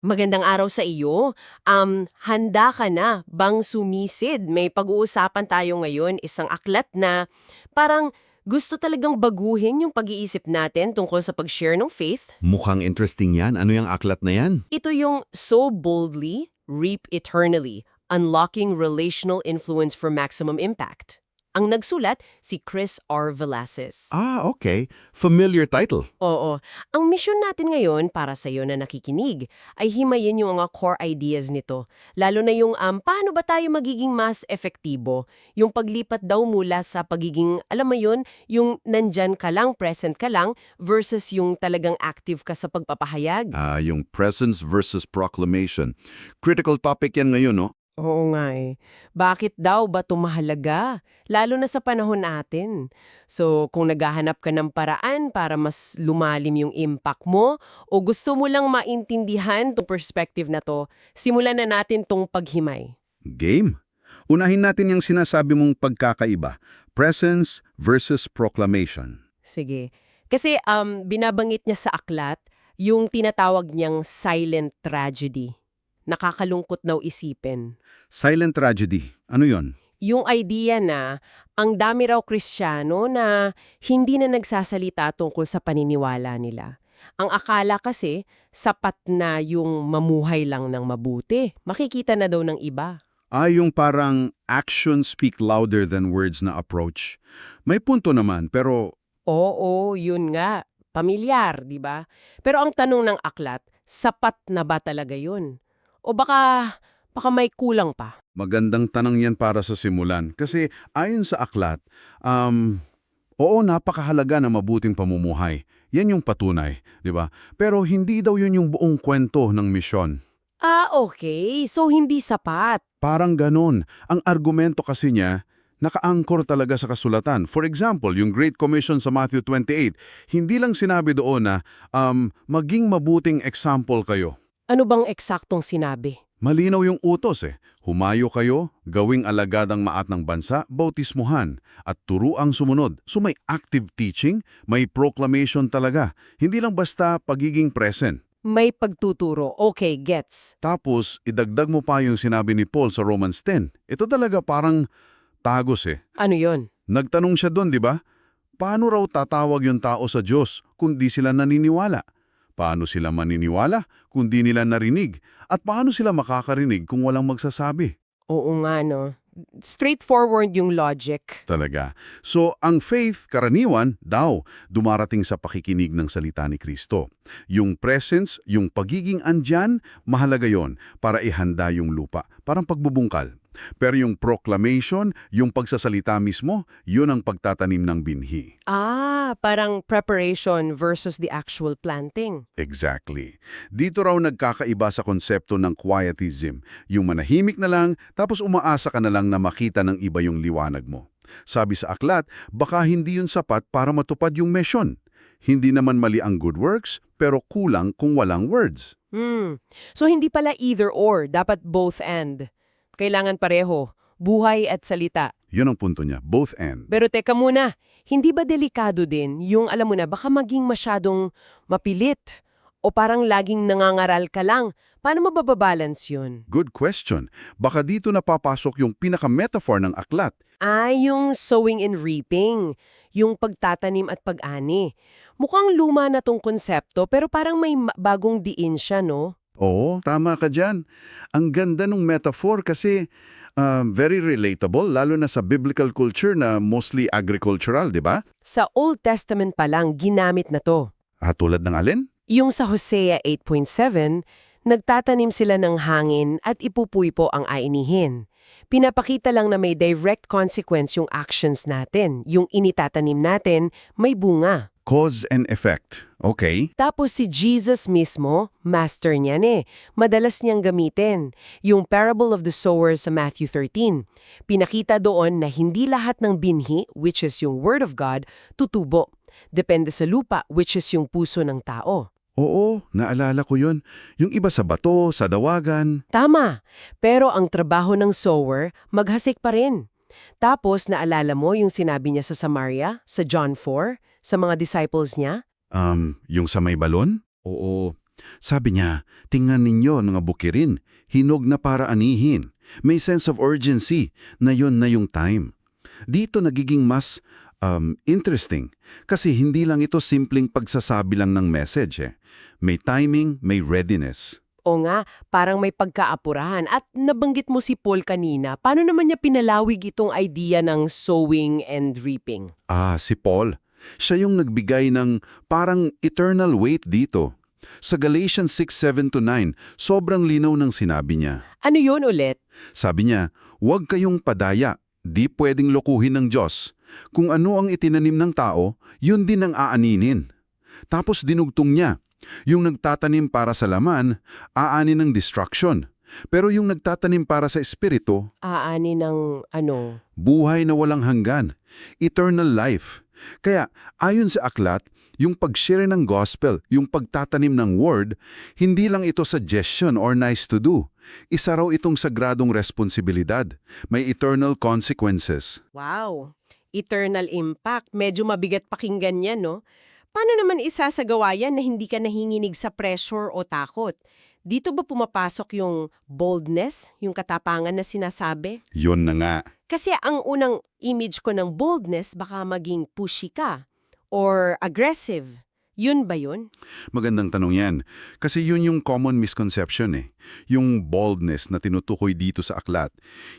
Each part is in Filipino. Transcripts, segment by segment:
Magandang araw sa iyo. Um, handa ka na bang sumisid? May pag-uusapan tayo ngayon, isang aklat na parang gusto talagang baguhin yung pag-iisip natin tungkol sa pag-share ng faith. Mukhang interesting yan. Ano yung aklat na yan? Ito yung So Boldly, Reap Eternally, Unlocking Relational Influence for Maximum Impact. Ang nagsulat, si Chris R. Velasquez. Ah, okay. Familiar title. Oo. Ang misyon natin ngayon para sa iyo na nakikinig ay himayin yung mga core ideas nito. Lalo na yung um, paano ba tayo magiging mas efektibo? Yung paglipat daw mula sa pagiging, alam mo yun, yung nandyan ka lang, present ka lang, versus yung talagang active ka sa pagpapahayag. Ah, yung presence versus proclamation. Critical topic yan ngayon, no? Oo nga eh. Bakit daw ba ito mahalaga? Lalo na sa panahon natin. So, kung naghahanap ka ng paraan para mas lumalim yung impact mo o gusto mo lang maintindihan tong perspective na to, simulan na natin tong paghimay. Game. Unahin natin yung sinasabi mong pagkakaiba, presence versus proclamation. Sige. Kasi um, binabangit niya sa aklat yung tinatawag niyang silent tragedy. Nakakalungkot na isipin. Silent tragedy. Ano yon? yung idea na ang dami raw Kristiyano na hindi na nagsasalita tungkol sa paniniwala nila. Ang akala kasi, sapat na yung mamuhay lang ng mabuti. Makikita na daw ng iba. Ah, yung parang action speak louder than words na approach. May punto naman, pero Oo, yun nga. Pamilyar, di ba? Pero ang tanong ng aklat, sapat na ba talaga yun? O baka, baka may kulang pa? magandang tanong yan para sa simulan. Kasi ayon sa aklat, um, oo, napakahalaga na mabuting pamumuhay. Yan yung patunay, di ba? Pero hindi daw yun yung buong kwento ng misyon. Ah, okay. So hindi sapat. Parang ganon. Ang argumento kasi niya, naka-anchor talaga sa kasulatan. For example, yung Great Commission sa Matthew 28, hindi lang sinabi doon na um, maging mabuting example kayo. Ano bang eksaktong sinabi? Malinaw yung utos eh. Humayo kayo, gawing alagadang maat ng bansa, bautismuhan, at turuang sumunod. So may active teaching, may proclamation talaga. Hindi lang basta pagiging present. May pagtuturo. Okay, gets. Tapos, idagdag mo pa yung sinabi ni Paul sa Romans 10. Ito talaga parang tagos eh. Ano yon? Nagtanong siya doon, di ba? Paano raw tatawag yung tao sa Diyos kung di sila naniniwala? Paano sila maniniwala kung di nila narinig? At paano sila makakarinig kung walang magsasabi? Oo nga, no. Straightforward yung logic. Talaga. So, ang faith, karaniwan, daw, dumarating sa pakikinig ng salita ni Kristo. Yung presence, yung pagiging andyan, mahalaga yon para ihanda yung lupa. Parang pagbubungkal. Pero yung proclamation, yung pagsasalita mismo, yun ang pagtatanim ng binhi. Ah, parang preparation versus the actual planting. Exactly. Dito raw nagkakaiba sa konsepto ng quietism, yung manahimik na lang tapos umaasa ka na lang na makita ng iba yung liwanag mo. Sabi sa aklat, baka hindi yun sapat para matupad yung mission. Hindi naman mali ang good works, pero kulang kung walang words. Hmm. So hindi pala either or, dapat both and. Kailangan pareho, buhay at salita. Yun ang punto niya, both and. Pero teka muna, hindi ba delikado din yung alam mo na baka maging masyadong mapilit o parang laging nangangaral ka lang? Paano mababalance yun? Good question. Baka dito napapasok yung pinaka-metaphor ng aklat. Ah, yung sowing and reaping. Yung pagtatanim at pag-ani. Mukhang luma na tong konsepto pero parang may ma- bagong diin siya, no? Oo, tama ka dyan. Ang ganda ng metaphor kasi uh, very relatable, lalo na sa biblical culture na mostly agricultural, di ba? Sa Old Testament pa lang ginamit na to. At tulad ng alin? Yung sa Hosea 8.7, nagtatanim sila ng hangin at ipupuy po ang ainihin. Pinapakita lang na may direct consequence yung actions natin. Yung initatanim natin, may bunga. Cause and effect. Okay. Tapos si Jesus mismo, master niyan eh. Madalas niyang gamitin. Yung parable of the sower sa Matthew 13. Pinakita doon na hindi lahat ng binhi, which is yung word of God, tutubo. Depende sa lupa, which is yung puso ng tao. Oo, naalala ko yun. Yung iba sa bato, sa dawagan. Tama. Pero ang trabaho ng sower, maghasik pa rin. Tapos naalala mo yung sinabi niya sa Samaria, sa John 4, sa mga disciples niya? Um, yung sa may balon? Oo. Sabi niya, tingnan ninyo mga bukirin, hinog na para anihin. May sense of urgency na yon na yung time. Dito nagiging mas um, interesting kasi hindi lang ito simpleng pagsasabi lang ng message eh. May timing, may readiness. O nga, parang may pagkaapurahan. At nabanggit mo si Paul kanina, paano naman niya pinalawig itong idea ng sowing and reaping? Ah, si Paul. Siya yung nagbigay ng parang eternal weight dito. Sa Galatians 6:7-9, sobrang linaw ng sinabi niya. Ano yon ulit? Sabi niya, huwag kayong padaya, di pwedeng lokohin ng Diyos. Kung ano ang itinanim ng tao, yun din ang aaninin. Tapos dinugtong niya, yung nagtatanim para sa laman, aanin ng destruction. Pero yung nagtatanim para sa espiritu, Aani ng ano? buhay na walang hanggan, eternal life. Kaya ayon sa aklat, yung pag-share ng gospel, yung pagtatanim ng word, hindi lang ito suggestion or nice to do. Isa raw itong sagradong responsibilidad. May eternal consequences. Wow! Eternal impact. Medyo mabigat pakinggan yan, no? Paano naman isasagawa yan na hindi ka nahinginig sa pressure o takot? Dito ba pumapasok yung boldness, yung katapangan na sinasabi? Yon na nga. Kasi ang unang image ko ng boldness baka maging pushy ka or aggressive. Yun ba yun? Magandang tanong yan. Kasi yun yung common misconception eh. Yung boldness na tinutukoy dito sa aklat.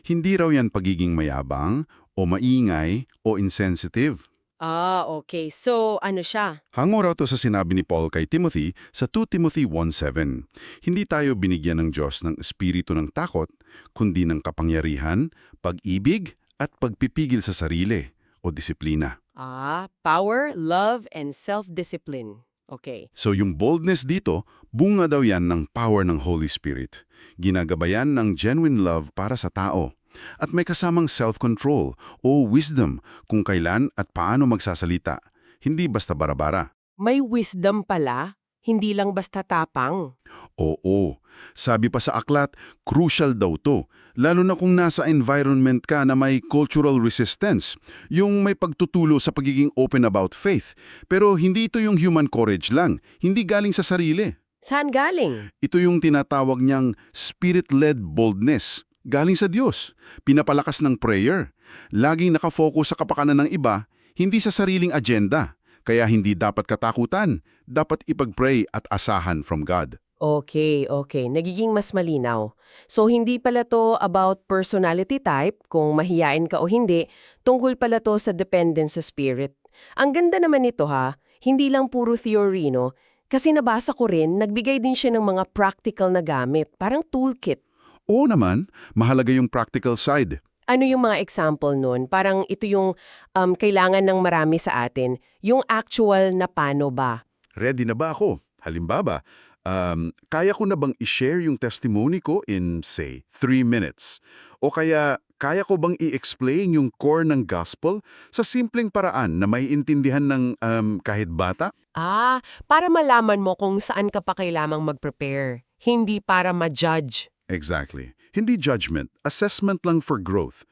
Hindi raw yan pagiging mayabang o maingay o insensitive. Ah, okay. So, ano siya? Hango raw to sa sinabi ni Paul kay Timothy sa 2 Timothy 1.7. Hindi tayo binigyan ng Diyos ng espiritu ng takot, kundi ng kapangyarihan, pag-ibig, at pagpipigil sa sarili o disiplina. Ah, power, love, and self-discipline. Okay. So yung boldness dito, bunga daw yan ng power ng Holy Spirit. Ginagabayan ng genuine love para sa tao. At may kasamang self-control o wisdom kung kailan at paano magsasalita. Hindi basta barabara. May wisdom pala, hindi lang basta tapang. Oo. Sabi pa sa aklat, crucial daw to. Lalo na kung nasa environment ka na may cultural resistance. Yung may pagtutulo sa pagiging open about faith. Pero hindi ito yung human courage lang. Hindi galing sa sarili. Saan galing? Ito yung tinatawag niyang spirit-led boldness. Galing sa Diyos. Pinapalakas ng prayer. Laging nakafocus sa kapakanan ng iba, hindi sa sariling agenda. Kaya hindi dapat katakutan. Dapat ipag-pray at asahan from God. Okay, okay. Nagiging mas malinaw. So, hindi pala to about personality type, kung mahiyain ka o hindi, tungkol pala to sa dependence sa spirit. Ang ganda naman nito ha, hindi lang puro theory, no? Kasi nabasa ko rin, nagbigay din siya ng mga practical na gamit, parang toolkit. Oo naman, mahalaga yung practical side. Ano yung mga example nun? Parang ito yung um, kailangan ng marami sa atin. Yung actual na paano ba? Ready na ba ako? Halimbawa, um, kaya ko na bang i-share yung testimony ko in, say, three minutes? O kaya, kaya ko bang i-explain yung core ng gospel sa simpleng paraan na may intindihan ng um, kahit bata? Ah, para malaman mo kung saan ka pa kailangang mag-prepare. Hindi para ma-judge. Exactly. Hindi judgment, assessment lang for growth.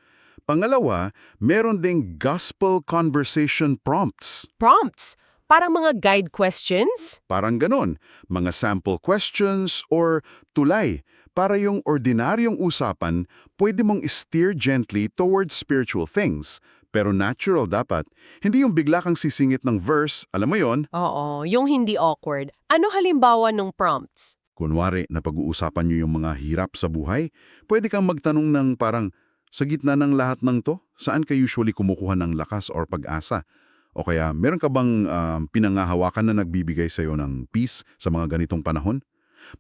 Pangalawa, meron ding gospel conversation prompts. Prompts. Parang mga guide questions. Parang ganon, mga sample questions or tulay para yung ordinaryong usapan pwede mong steer gently towards spiritual things. Pero natural dapat. Hindi yung bigla kang sisingit ng verse, alam mo yon? Oo, yung hindi awkward. Ano halimbawa ng prompts? Kunwari na pag-uusapan nyo yung mga hirap sa buhay, pwede kang magtanong ng parang, sa gitna ng lahat ng to, saan ka usually kumukuha ng lakas or pag-asa? O kaya, meron ka bang um, pinangahawakan na nagbibigay sa'yo ng peace sa mga ganitong panahon?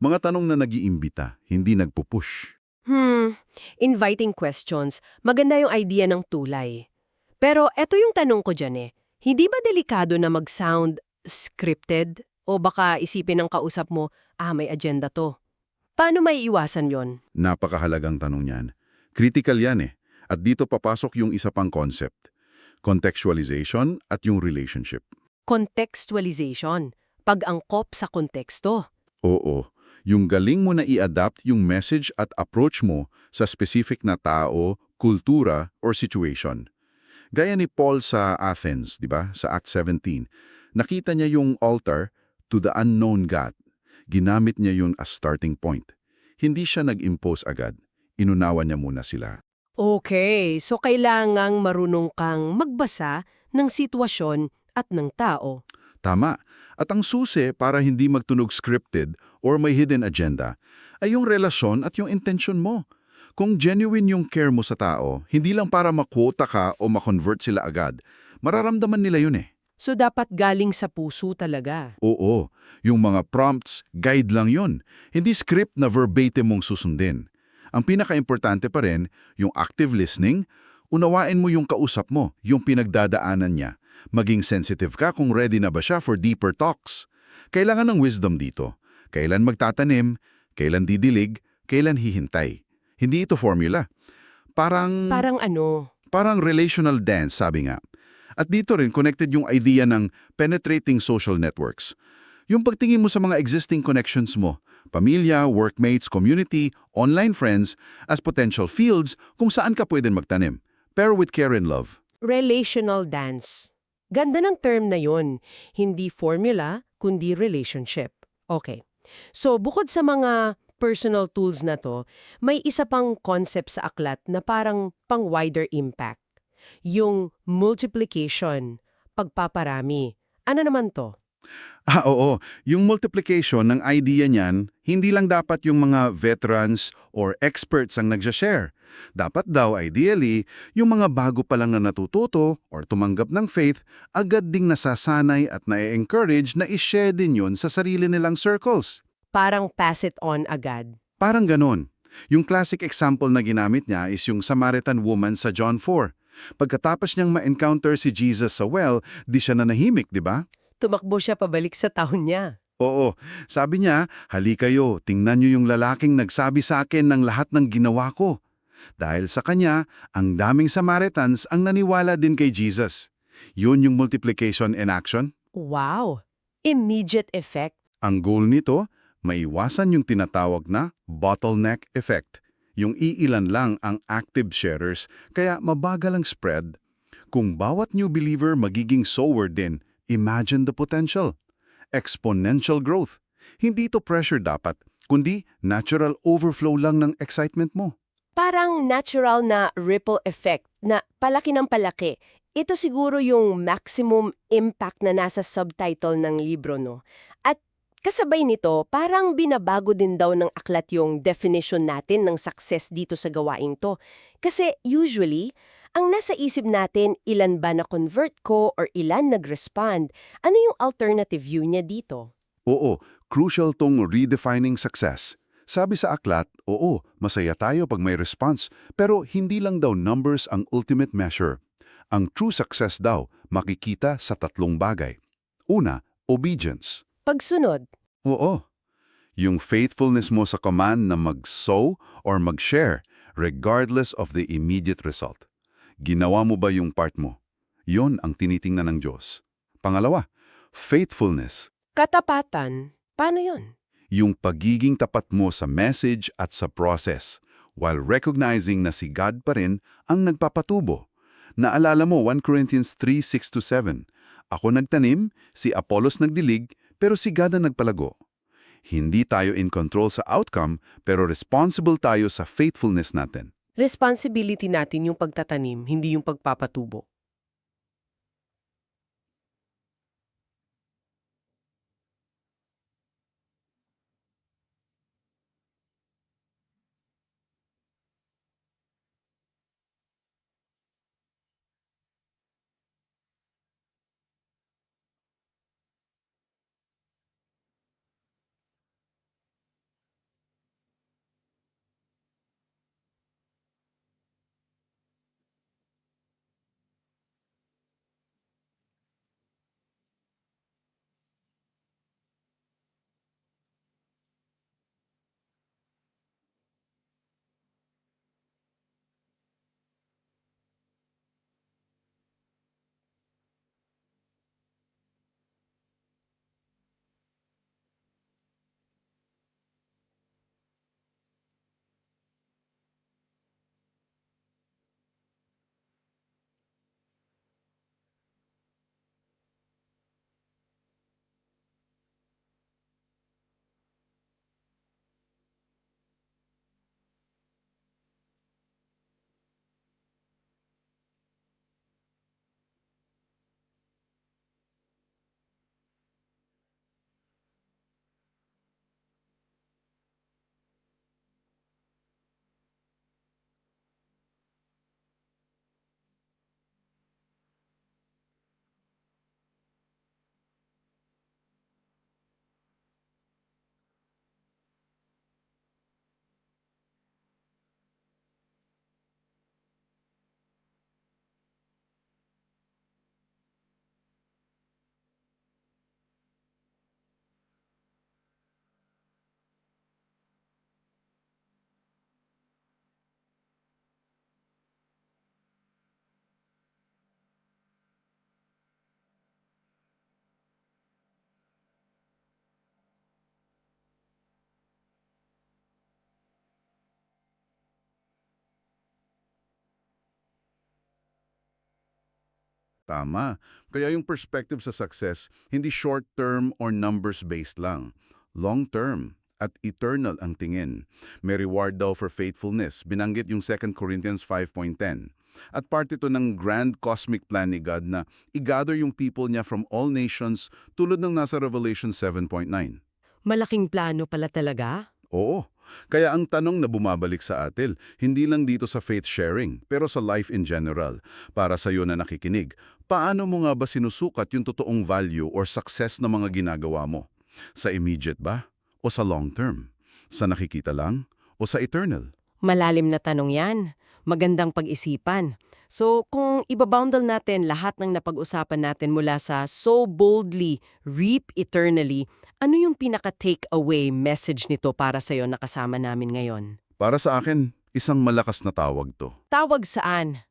Mga tanong na nag-iimbita, hindi nagpupush. Hmm, inviting questions. Maganda yung idea ng tulay. Pero eto yung tanong ko dyan eh. Hindi ba delikado na mag-sound scripted? O baka isipin ng kausap mo, ah, may agenda to. Paano may iwasan yon? Napakahalagang tanong yan. Critical yan eh. At dito papasok yung isa pang concept. Contextualization at yung relationship. Contextualization. Pag-angkop sa konteksto. Oo. Yung galing mo na i-adapt yung message at approach mo sa specific na tao, kultura, or situation. Gaya ni Paul sa Athens, di ba? Sa Act 17. Nakita niya yung altar to the unknown God. ginamit niya yun as starting point. Hindi siya nag-impose agad. Inunawa niya muna sila. Okay, so kailangang marunong kang magbasa ng sitwasyon at ng tao. Tama. At ang susi para hindi magtunog scripted or may hidden agenda ay yung relasyon at yung intention mo. Kung genuine yung care mo sa tao, hindi lang para makwota ka o makonvert sila agad, mararamdaman nila yun eh. So dapat galing sa puso talaga. Oo, yung mga prompts, guide lang yun. Hindi script na verbatim mong susundin. Ang pinaka-importante pa rin, yung active listening, unawain mo yung kausap mo, yung pinagdadaanan niya. Maging sensitive ka kung ready na ba siya for deeper talks. Kailangan ng wisdom dito. Kailan magtatanim, kailan didilig, kailan hihintay. Hindi ito formula. Parang, Parang ano, parang relational dance, sabi nga. At dito rin connected yung idea ng penetrating social networks. Yung pagtingin mo sa mga existing connections mo, pamilya, workmates, community, online friends, as potential fields kung saan ka pwedeng magtanim. Pero with care and love. relational dance. Ganda ng term na yon. Hindi formula, kundi relationship. Okay. So, bukod sa mga personal tools na to, may isa pang concept sa aklat na parang pang wider impact. Yung multiplication, pagpaparami. Ano naman to? Ah, oo. Yung multiplication ng idea niyan, hindi lang dapat yung mga veterans or experts ang nagsashare. Dapat daw, ideally, yung mga bago pa lang na natututo or tumanggap ng faith, agad ding nasasanay at na-encourage na i-share din yun sa sarili nilang circles. Parang pass it on agad. Parang ganon. Yung classic example na ginamit niya is yung Samaritan woman sa John 4. Pagkatapos niyang ma-encounter si Jesus sa well, di siya nanahimik, di ba? Tumakbo siya pabalik sa taon niya. Oo, sabi niya, hali kayo, tingnan niyo yung lalaking nagsabi sa akin ng lahat ng ginawa ko. Dahil sa kanya, ang daming Samaritans ang naniwala din kay Jesus. Yun yung multiplication in action. Wow! Immediate effect. Ang goal nito, maiwasan yung tinatawag na bottleneck effect. Yung iilan lang ang active sharers, kaya mabagal ang spread. Kung bawat new believer magiging sower din, imagine the potential. Exponential growth. Hindi ito pressure dapat, kundi natural overflow lang ng excitement mo. Parang natural na ripple effect na palaki ng palaki. Ito siguro yung maximum impact na nasa subtitle ng libro, no? At kasabay nito, parang binabago din daw ng aklat yung definition natin ng success dito sa gawain to. Kasi usually, ang nasa isip natin, ilan ba na-convert ko or ilan nag-respond? Ano yung alternative view niya dito? Oo, crucial tong redefining success. Sabi sa aklat, oo, masaya tayo pag may response, pero hindi lang daw numbers ang ultimate measure. Ang true success daw makikita sa tatlong bagay. Una, obedience. Pagsunod, Oo. Yung faithfulness mo sa command na mag-sow or mag-share regardless of the immediate result. Ginawa mo ba yung part mo? Yon ang tinitingnan ng Diyos. Pangalawa, faithfulness. katapatan, paano yon? Yung pagiging tapat mo sa message at sa process while recognizing na si God pa rin ang nagpapatubo. Naalala mo 1 Corinthians 3:6-7. Ako nagtanim, si Apollos nagdilig, pero si God ang nagpalago. Hindi tayo in control sa outcome, pero responsible tayo sa faithfulness natin. Responsibility natin yung pagtatanim, hindi yung pagpapatubo. Tama. Kaya yung perspective sa success, hindi short-term or numbers-based lang. Long-term at eternal ang tingin. May reward daw for faithfulness. Binanggit yung 2 Corinthians 5.10. At part ito ng grand cosmic plan ni God na i-gather yung people niya from all nations tulad ng nasa Revelation 7.9. Malaking plano pala talaga. Oo. Kaya ang tanong na bumabalik sa atin, hindi lang dito sa faith sharing, pero sa life in general. Para sa iyo na nakikinig, paano mo nga ba sinusukat yung totoong value or success ng mga ginagawa mo? Sa immediate ba? O sa long term? Sa nakikita lang? O sa eternal? Malalim na tanong yan. Magandang pag-isipan. So, kung ibaboundle natin lahat ng napag-usapan natin mula sa so boldly, reap eternally, ano yung pinaka-take-away message nito para sa'yo na kasama namin ngayon? Para sa akin, isang malakas na tawag to. Tawag saan?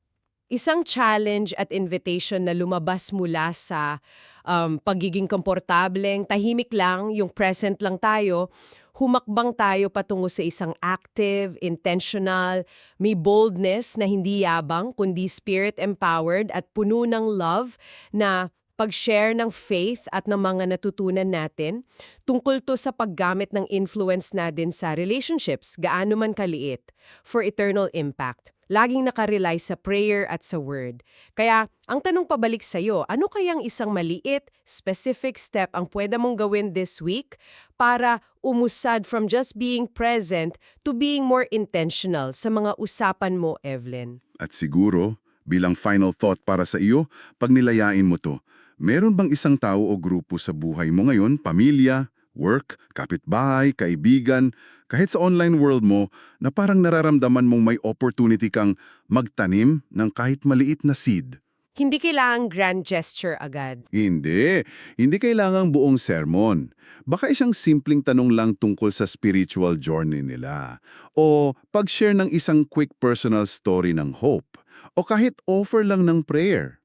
Isang challenge at invitation na lumabas mula sa um, pagiging komportableng, tahimik lang, yung present lang tayo, humakbang tayo patungo sa isang active, intentional, may boldness na hindi yabang, kundi spirit-empowered at puno ng love na pag-share ng faith at ng mga natutunan natin, tungkol to sa paggamit ng influence natin sa relationships, gaano man kaliit, for eternal impact. Laging nakarely sa prayer at sa word. Kaya, ang tanong pabalik sa'yo, ano kayang isang maliit, specific step ang pwede mong gawin this week para umusad from just being present to being more intentional sa mga usapan mo, Evelyn? At siguro, bilang final thought para sa iyo, pag nilayain mo to, meron bang isang tao o grupo sa buhay mo ngayon, pamilya, work, kapitbahay, kaibigan, kahit sa online world mo, na parang nararamdaman mong may opportunity kang magtanim ng kahit maliit na seed? Hindi kailangang grand gesture agad. Hindi. Hindi kailangang buong sermon. Baka isang simpleng tanong lang tungkol sa spiritual journey nila. O pag-share ng isang quick personal story ng hope. O kahit offer lang ng prayer.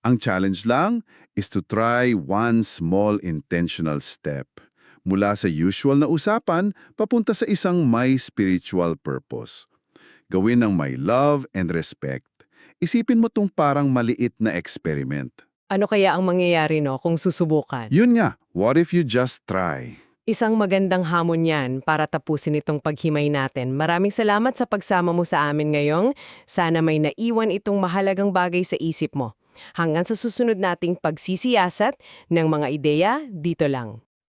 Ang challenge lang is to try one small intentional step. Mula sa usual na usapan, papunta sa isang may spiritual purpose. Gawin ng may love and respect. Isipin mo tong parang maliit na experiment. Ano kaya ang mangyayari no kung susubukan? Yun nga, what if you just try? Isang magandang hamon yan para tapusin itong paghimay natin. Maraming salamat sa pagsama mo sa amin ngayong. Sana may naiwan itong mahalagang bagay sa isip mo. Hanggang sa susunod nating pagsisiyasat ng mga ideya dito lang.